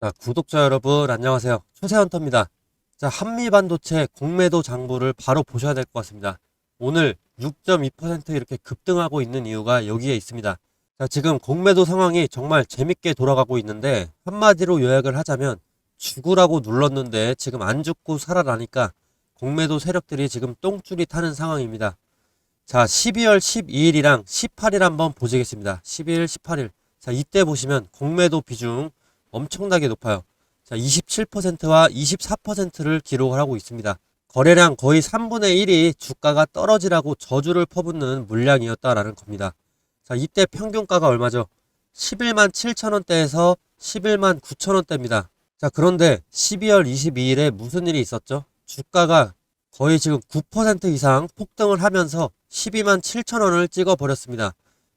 자, 구독자 여러분 안녕하세요. 추세헌터입니다. 자, 한미 반도체 공매도 장부를 바로 보셔야 될 것 같습니다. 오늘 6.2% 이렇게 급등하고 있는 이유가 여기에 있습니다. 자, 지금 공매도 상황이 정말 재밌게 돌아가고 있는데 한마디로 요약을 하자면 죽으라고 눌렀는데 지금 안 죽고 살아나니까 공매도 세력들이 지금 똥줄이 타는 상황입니다. 자, 12월 12일이랑 18일 한번 보시겠습니다. 12일, 18일. 자, 이때 보시면 공매도 비중 엄청나게 높아요. 자, 27%와 24%를 기록을 하고 있습니다. 거래량 거의 3분의 1이 주가가 떨어지라고 저주를 퍼붓는 물량이었다라는 겁니다. 자, 이때 평균가가 얼마죠? 11만 7천원대에서 11만 9천원대입니다. 자, 그런데 12월 22일에 무슨 일이 있었죠? 주가가 거의 지금 9% 이상 폭등을 하면서 12만 7천원을 찍어버렸습니다.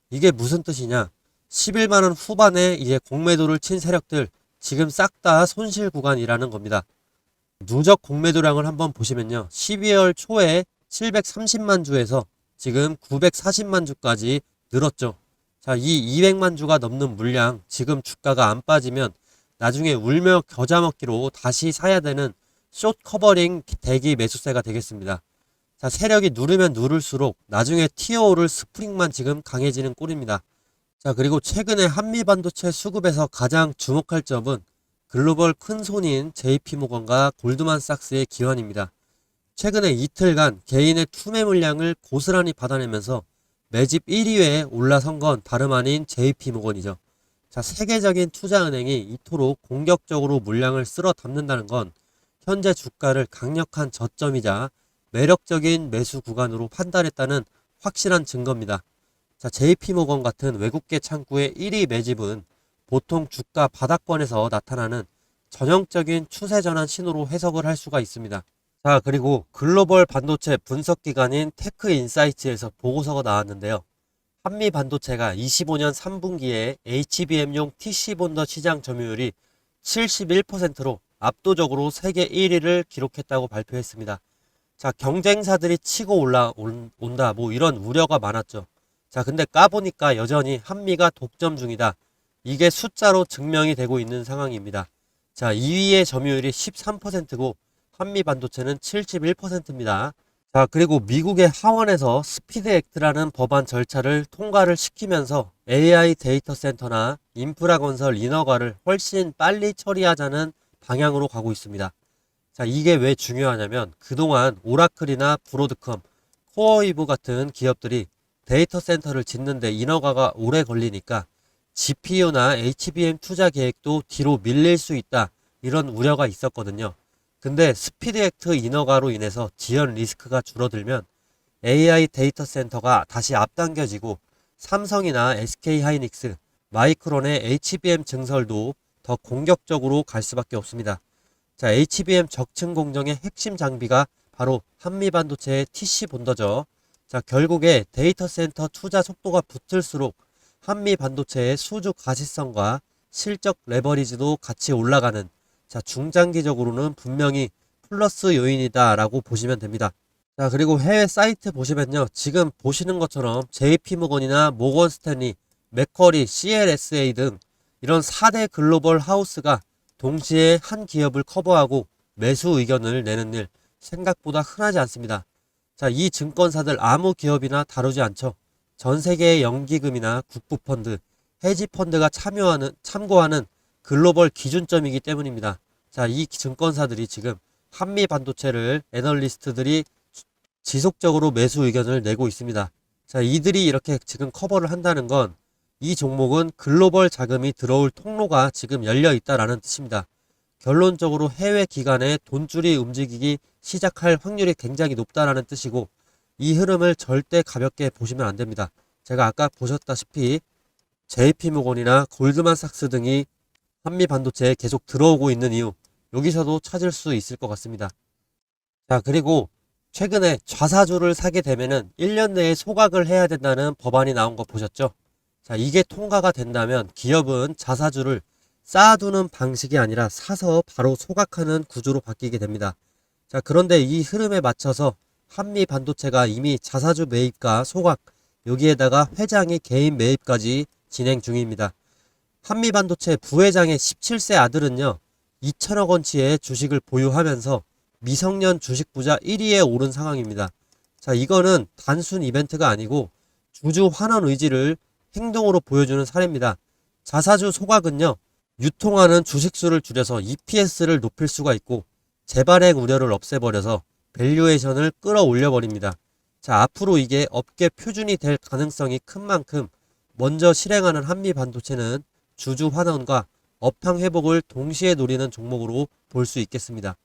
이게 무슨 뜻이냐? 11만원 후반에 이제 공매도를 친 세력들 지금 싹 다 손실 구간이라는 겁니다. 누적 공매도량을 한번 보시면요. 12월 초에 730만 주에서 지금 940만 주까지 늘었죠. 자, 이 200만 주가 넘는 물량 지금 주가가 안 빠지면 나중에 울며 겨자 먹기로 다시 사야 되는 숏 커버링 대기 매수세가 되겠습니다. 자, 세력이 누르면 누를수록 나중에 티어오를 스프링만 지금 강해지는 꼴입니다. 자, 그리고 최근에 한미 반도체 수급에서 가장 주목할 점은 글로벌 큰 손인 JP모건과 골드만삭스의 기환입니다. 최근에 이틀간 개인의 투매 물량을 고스란히 받아내면서 매집 1위에 올라선 건 다름 아닌 JP모건이죠. 자, 세계적인 투자은행이 이토록 공격적으로 물량을 쓸어 담는다는 건 현재 주가를 강력한 저점이자 매력적인 매수 구간으로 판단했다는 확실한 증거입니다. 자, JP모건 같은 외국계 창구의 1위 매집은 보통 주가 바닥권에서 나타나는 전형적인 추세 전환 신호로 해석을 할 수가 있습니다. 자, 그리고 글로벌 반도체 분석 기관인 테크 인사이츠에서 보고서가 나왔는데요. 한미 반도체가 25년 3분기에 HBM용 TC 본더 시장 점유율이 71%로 압도적으로 세계 1위를 기록했다고 발표했습니다. 자, 경쟁사들이 치고 올라온다, 뭐 이런 우려가 많았죠. 자, 근데 까보니까 여전히 한미가 독점 중이다. 이게 숫자로 증명이 되고 있는 상황입니다. 자, 2위의 점유율이 13%고 한미 반도체는 71%입니다. 자, 그리고 미국의 하원에서 스피드 액트라는 법안 절차를 통과를 시키면서 AI 데이터 센터나 인프라 건설 인허가를 훨씬 빨리 처리하자는 방향으로 가고 있습니다. 자, 이게 왜 중요하냐면 그동안 오라클이나 브로드컴, 코어이브 같은 기업들이 데이터 센터를 짓는데 인허가가 오래 걸리니까 GPU나 HBM 투자 계획도 뒤로 밀릴 수 있다. 이런 우려가 있었거든요. 근데 스피드 액트 인허가로 인해서 지연 리스크가 줄어들면 AI 데이터 센터가 다시 앞당겨지고 삼성이나 SK 하이닉스, 마이크론의 HBM 증설도 더 공격적으로 갈 수밖에 없습니다. 자, HBM 적층 공정의 핵심 장비가 바로 한미 반도체의 TC 본더죠. 자, 결국에 데이터 센터 투자 속도가 붙을수록 한미 반도체의 수주 가시성과 실적 레버리지도 같이 올라가는 자, 중장기적으로는 분명히 플러스 요인이다라고 보시면 됩니다. 자, 그리고 해외 사이트 보시면요. 지금 보시는 것처럼 JP모건이나 모건 스탠리, 맥커리, CLSA 등 이런 4대 글로벌 하우스가 동시에 한 기업을 커버하고 매수 의견을 내는 일 생각보다 흔하지 않습니다. 자, 이 증권사들 아무 기업이나 다루지 않죠. 전 세계의 연기금이나 국부펀드, 헤지펀드가 참여하는, 참고하는 글로벌 기준점이기 때문입니다. 자, 이 증권사들이 지금 한미 반도체를 애널리스트들이 지속적으로 매수 의견을 내고 있습니다. 자, 이들이 이렇게 지금 커버를 한다는 건 이 종목은 글로벌 자금이 들어올 통로가 지금 열려 있다라는 뜻입니다. 결론적으로 해외 기관에 돈줄이 움직이기 시작할 확률이 굉장히 높다라는 뜻이고 이 흐름을 절대 가볍게 보시면 안 됩니다. 제가 아까 보셨다시피 JP모건이나 골드만삭스 등이 한미 반도체에 계속 들어오고 있는 이유 여기서도 찾을 수 있을 것 같습니다. 자 그리고 최근에 좌사주를 사게 되면은 1년 내에 소각을 해야 된다는 법안이 나온 거 보셨죠? 자 이게 통과가 된다면 기업은 자사주를 쌓아두는 방식이 아니라 사서 바로 소각하는 구조로 바뀌게 됩니다. 자 그런데 이 흐름에 맞춰서 한미 반도체가 이미 자사주 매입과 소각 여기에다가 회장이 개인 매입까지 진행 중입니다. 한미 반도체 부회장의 17세 아들은요, 2천억 원치의 주식을 보유하면서 미성년 주식 부자 1위에 오른 상황입니다. 자, 이거는 단순 이벤트가 아니고 주주 환원 의지를 행동으로 보여주는 사례입니다. 자사주 소각은요, 유통하는 주식수를 줄여서 EPS를 높일 수가 있고 재발행 우려를 없애버려서 밸류에이션을 끌어올려 버립니다. 자, 앞으로 이게 업계 표준이 될 가능성이 큰 만큼 먼저 실행하는 한미 반도체는 주주 환원과 업황 회복을 동시에 노리는 종목으로 볼 수 있겠습니다.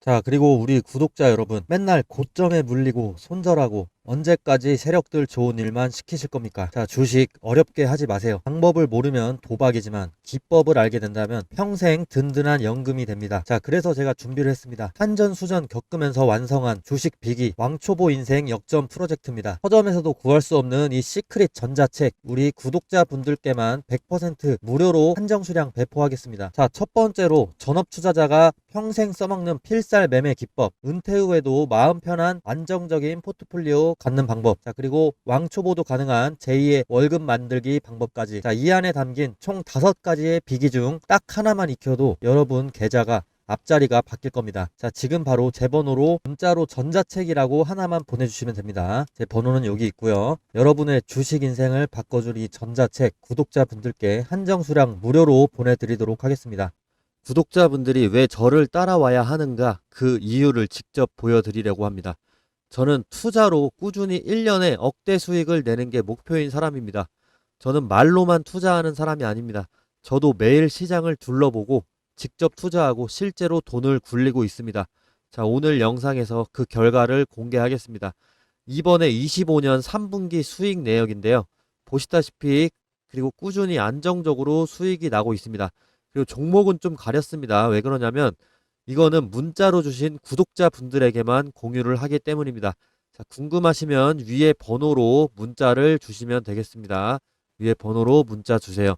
자, 그리고 우리 구독자 여러분, 맨날 고점에 물리고 손절하고 언제까지 세력들 좋은 일만 시키실 겁니까? 자, 주식 어렵게 하지 마세요. 방법을 모르면 도박이지만 기법을 알게 된다면 평생 든든한 연금이 됩니다. 자, 그래서 제가 준비를 했습니다. 산전수전 겪으면서 완성한 주식 비기 왕초보 인생 역전 프로젝트입니다. 서점에서도 구할 수 없는 이 시크릿 전자책 우리 구독자분들께만 100% 무료로 한정 수량 배포하겠습니다. 자, 첫 번째로 전업 투자자가 평생 써먹는 필살 매매 기법, 은퇴 후에도 마음 편한 안정적인 포트폴리오 갖는 방법. 자, 그리고 왕초보도 가능한 제2의 월급 만들기 방법까지. 자, 이 안에 담긴 총 다섯 가지의 비기 중 딱 하나만 익혀도 여러분 계좌가 앞자리가 바뀔 겁니다. 자, 지금 바로 제 번호로 문자로 전자책이라고 하나만 보내주시면 됩니다. 제 번호는 여기 있고요. 여러분의 주식 인생을 바꿔줄 이 전자책 구독자분들께 한정 수량 무료로 보내드리도록 하겠습니다. 구독자분들이 왜 저를 따라와야 하는가 그 이유를 직접 보여드리려고 합니다. 저는 투자로 꾸준히 1년에 억대 수익을 내는 게 목표인 사람입니다. 저는 말로만 투자하는 사람이 아닙니다. 저도 매일 시장을 둘러보고 직접 투자하고 실제로 돈을 굴리고 있습니다. 자, 오늘 영상에서 그 결과를 공개하겠습니다. 이번에 25년 3분기 수익 내역인데요. 보시다시피 그리고 꾸준히 안정적으로 수익이 나고 있습니다. 그리고 종목은 좀 가렸습니다. 왜 그러냐면 이거는 문자로 주신 구독자 분들에게만 공유를 하기 때문입니다. 자, 궁금하시면 위에 번호로 문자를 주시면 되겠습니다. 위에 번호로 문자 주세요.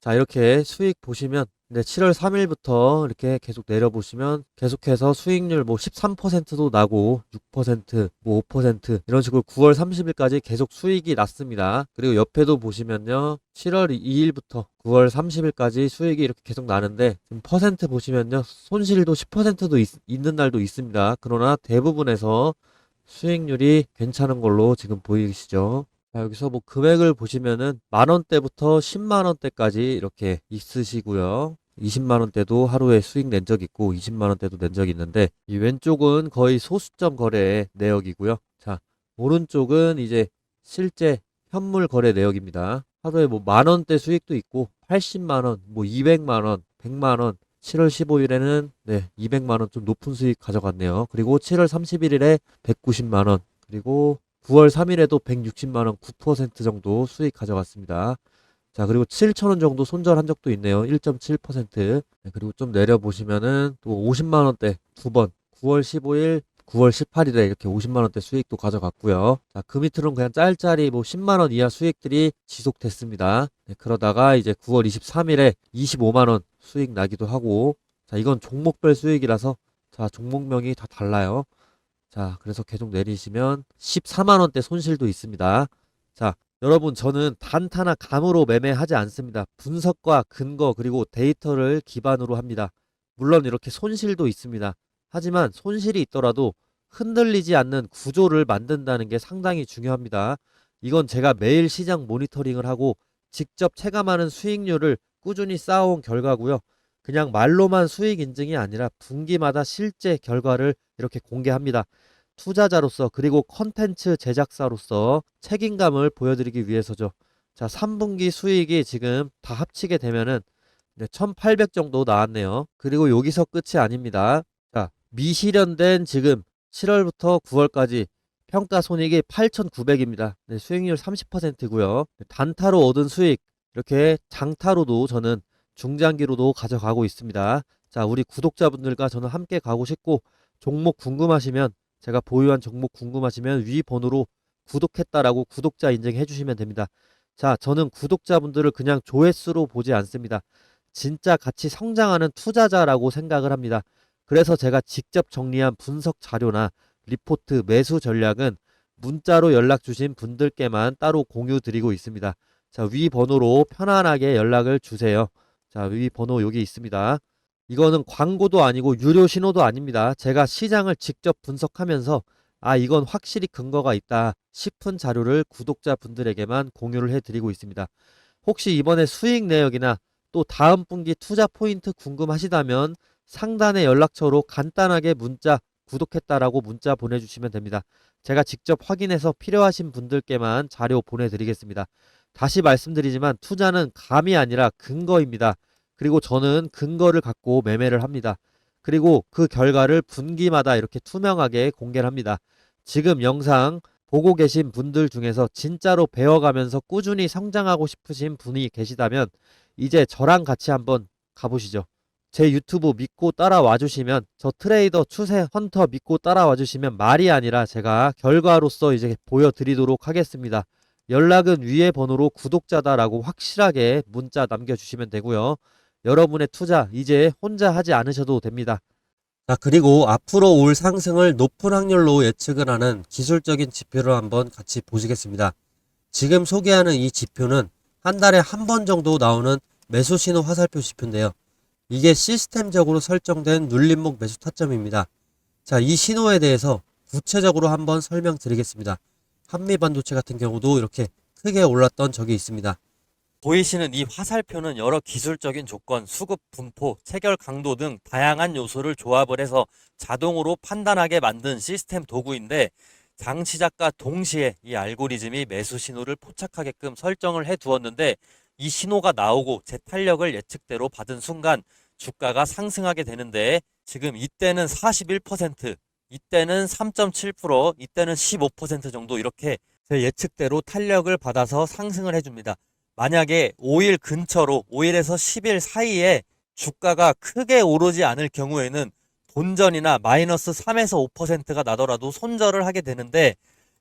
자, 이렇게 수익 보시면 네, 7월 3일부터 이렇게 계속 내려보시면 계속해서 수익률 뭐 13%도 나고 6%, 뭐 5% 이런 식으로 9월 30일까지 계속 수익이 났습니다. 그리고 옆에도 보시면요. 7월 2일부터 9월 30일까지 수익이 이렇게 계속 나는데 지금 퍼센트 보시면요. 손실도 10%도 있, 있는 날도 있습니다. 그러나 대부분에서 수익률이 괜찮은 걸로 지금 보이시죠? 자, 여기서 뭐 금액을 보시면은 만 원대부터 10만 원대까지 이렇게 있으시고요. 20만 원대도 하루에 수익 낸 적 있고 20만 원대도 낸 적 있는데 이 왼쪽은 거의 소수점 거래 내역이고요. 자, 오른쪽은 이제 실제 현물 거래 내역입니다. 하루에 뭐 만 원대 수익도 있고 80만 원, 뭐 200만 원, 100만 원 7월 15일에는 네, 200만 원 좀 높은 수익 가져갔네요. 그리고 7월 31일에 190만 원, 그리고 9월 3일에도 160만 원 9% 정도 수익 가져갔습니다. 자, 그리고 7,000원 정도 손절한 적도 있네요. 1.7%. 네, 그리고 좀 내려보시면은 또 50만 원대 두 번. 9월 15일, 9월 18일에 이렇게 50만 원대 수익도 가져갔고요. 자, 그 밑으로는 그냥 짤짤이 뭐 10만 원 이하 수익들이 지속됐습니다. 네, 그러다가 이제 9월 23일에 25만 원 수익 나기도 하고 자, 이건 종목별 수익이라서 자, 종목명이 다 달라요. 자, 그래서 계속 내리시면 14만 원대 손실도 있습니다. 자, 여러분 저는 단타나 감으로 매매하지 않습니다. 분석과 근거 그리고 데이터를 기반으로 합니다. 물론 이렇게 손실도 있습니다. 하지만 손실이 있더라도 흔들리지 않는 구조를 만든다는 게 상당히 중요합니다. 이건 제가 매일 시장 모니터링을 하고 직접 체감하는 수익률을 꾸준히 쌓아온 결과고요. 그냥 말로만 수익 인증이 아니라 분기마다 실제 결과를 이렇게 공개합니다. 투자자로서 그리고 컨텐츠 제작사로서 책임감을 보여드리기 위해서죠. 자, 3분기 수익이 지금 다 합치게 되면은 네, 1,800 정도 나왔네요. 그리고 여기서 끝이 아닙니다. 자, 미실현된 지금 7월부터 9월까지 평가 손익이 8,900입니다. 네, 수익률 30%고요. 단타로 얻은 수익 이렇게 장타로도 저는 중장기로도 가져가고 있습니다. 자, 우리 구독자분들과 저는 함께 가고 싶고 종목 궁금하시면 제가 보유한 종목 궁금하시면 위 번호로 구독했다라고 구독자 인증해 주시면 됩니다. 자, 저는 구독자분들을 그냥 조회수로 보지 않습니다. 진짜 같이 성장하는 투자자라고 생각을 합니다. 그래서 제가 직접 정리한 분석 자료나 리포트 매수 전략은 문자로 연락 주신 분들께만 따로 공유 드리고 있습니다. 자, 위 번호로 편안하게 연락을 주세요. 자, 위 번호 여기 있습니다. 이거는 광고도 아니고 유료 신호도 아닙니다. 제가 시장을 직접 분석하면서 아, 이건 확실히 근거가 있다 싶은 자료를 구독자분들에게만 공유를 해드리고 있습니다. 혹시 이번에 수익 내역이나 또 다음 분기 투자 포인트 궁금하시다면 상단의 연락처로 간단하게 문자 구독했다라고 문자 보내주시면 됩니다. 제가 직접 확인해서 필요하신 분들께만 자료 보내드리겠습니다. 다시 말씀드리지만 투자는 감이 아니라 근거입니다. 그리고 저는 근거를 갖고 매매를 합니다. 그리고 그 결과를 분기마다 이렇게 투명하게 공개를 합니다. 지금 영상 보고 계신 분들 중에서 진짜로 배워가면서 꾸준히 성장하고 싶으신 분이 계시다면 이제 저랑 같이 한번 가보시죠. 제 유튜브 믿고 따라와 주시면 저 트레이더 추세 헌터 믿고 따라와 주시면 말이 아니라 제가 결과로서 이제 보여드리도록 하겠습니다. 연락은 위에 번호로 구독자다라고 확실하게 문자 남겨주시면 되고요. 여러분의 투자 이제 혼자 하지 않으셔도 됩니다. 자, 그리고 앞으로 올 상승을 높은 확률로 예측을 하는 기술적인 지표를 한번 같이 보시겠습니다. 지금 소개하는 이 지표는 한 달에 한 번 정도 나오는 매수 신호 화살표 지표인데요. 이게 시스템적으로 설정된 눌림목 매수 타점입니다. 자, 이 신호에 대해서 구체적으로 한번 설명드리겠습니다. 한미 반도체 같은 경우도 이렇게 크게 올랐던 적이 있습니다. 보이시는 이 화살표는 여러 기술적인 조건, 수급 분포, 체결 강도 등 다양한 요소를 조합을 해서 자동으로 판단하게 만든 시스템 도구인데 장 시작과 동시에 이 알고리즘이 매수 신호를 포착하게끔 설정을 해 두었는데 이 신호가 나오고 제 탄력을 예측대로 받은 순간 주가가 상승하게 되는데 지금 이때는 41%, 이때는 3.7%, 이때는 15% 정도 이렇게 제 예측대로 탄력을 받아서 상승을 해줍니다. 만약에 5일 근처로 5일에서 10일 사이에 주가가 크게 오르지 않을 경우에는 본전이나 마이너스 3에서 5%가 나더라도 손절을 하게 되는데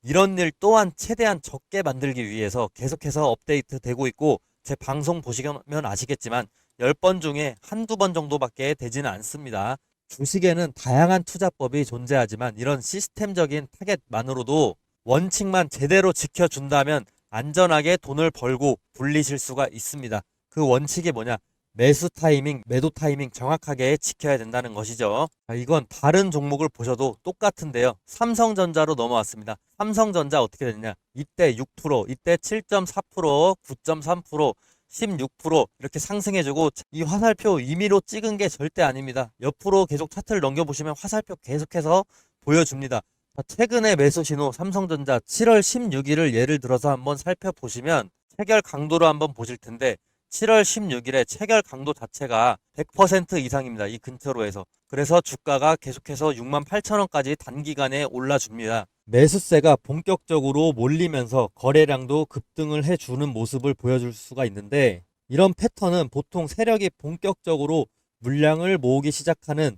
이런 일 또한 최대한 적게 만들기 위해서 계속해서 업데이트 되고 있고 제 방송 보시면 아시겠지만 10번 중에 한두 번 정도밖에 되지는 않습니다. 주식에는 다양한 투자법이 존재하지만 이런 시스템적인 타겟만으로도 원칙만 제대로 지켜준다면 안전하게 돈을 벌고 불리실 수가 있습니다. 그 원칙이 뭐냐? 매수 타이밍, 매도 타이밍 정확하게 지켜야 된다는 것이죠. 자, 이건 다른 종목을 보셔도 똑같은데요. 삼성전자로 넘어왔습니다. 삼성전자 어떻게 됐냐? 이때 6%, 이때 7.4%, 9.3%, 16% 이렇게 상승해주고 이 화살표 임의로 찍은 게 절대 아닙니다. 옆으로 계속 차트를 넘겨보시면 화살표 계속해서 보여줍니다. 자, 최근의 매수 신호 삼성전자 7월 16일을 예를 들어서 한번 살펴보시면 체결 강도로 한번 보실 텐데 7월 16일에 체결 강도 자체가 100% 이상입니다. 이 근처로 해서. 그래서 주가가 계속해서 6만 8천 원까지 단기간에 올라줍니다. 매수세가 본격적으로 몰리면서 거래량도 급등을 해주는 모습을 보여줄 수가 있는데 이런 패턴은 보통 세력이 본격적으로 물량을 모으기 시작하는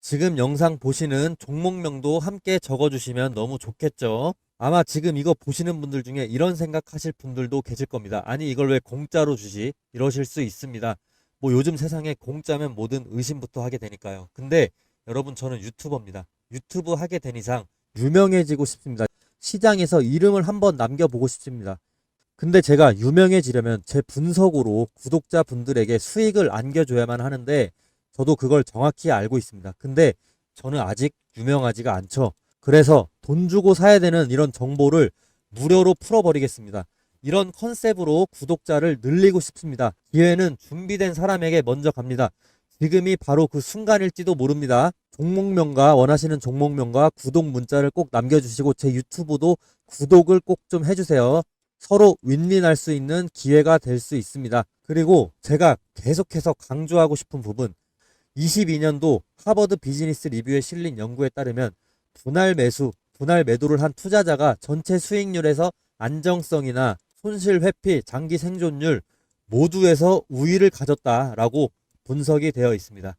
지금 영상 보시는 종목명도 함께 적어주시면 너무 좋겠죠. 아마 지금 이거 보시는 분들 중에 이런 생각하실 분들도 계실 겁니다. 아니 이걸 왜 공짜로 주지? 이러실 수 있습니다. 뭐 요즘 세상에 공짜면 뭐든 의심부터 하게 되니까요. 근데 여러분 저는 유튜버입니다. 유튜브 하게 된 이상 유명해지고 싶습니다. 시장에서 이름을 한번 남겨보고 싶습니다. 근데 제가 유명해지려면 제 분석으로 구독자 분들에게 수익을 안겨줘야만 하는데 저도 그걸 정확히 알고 있습니다. 근데 저는 아직 유명하지가 않죠. 그래서 돈 주고 사야 되는 이런 정보를 무료로 풀어버리겠습니다. 이런 컨셉으로 구독자를 늘리고 싶습니다. 기회는 준비된 사람에게 먼저 갑니다. 지금이 바로 그 순간일지도 모릅니다. 종목명과 원하시는 종목명과 구독 문자를 꼭 남겨주시고 제 유튜브도 구독을 꼭 좀 해주세요. 서로 윈윈할 수 있는 기회가 될 수 있습니다. 그리고 제가 계속해서 강조하고 싶은 부분 22년도 하버드 비즈니스 리뷰에 실린 연구에 따르면 분할 매수, 분할 매도를 한 투자자가 전체 수익률에서 안정성이나 손실 회피, 장기 생존율 모두에서 우위를 가졌다라고 분석이 되어 있습니다.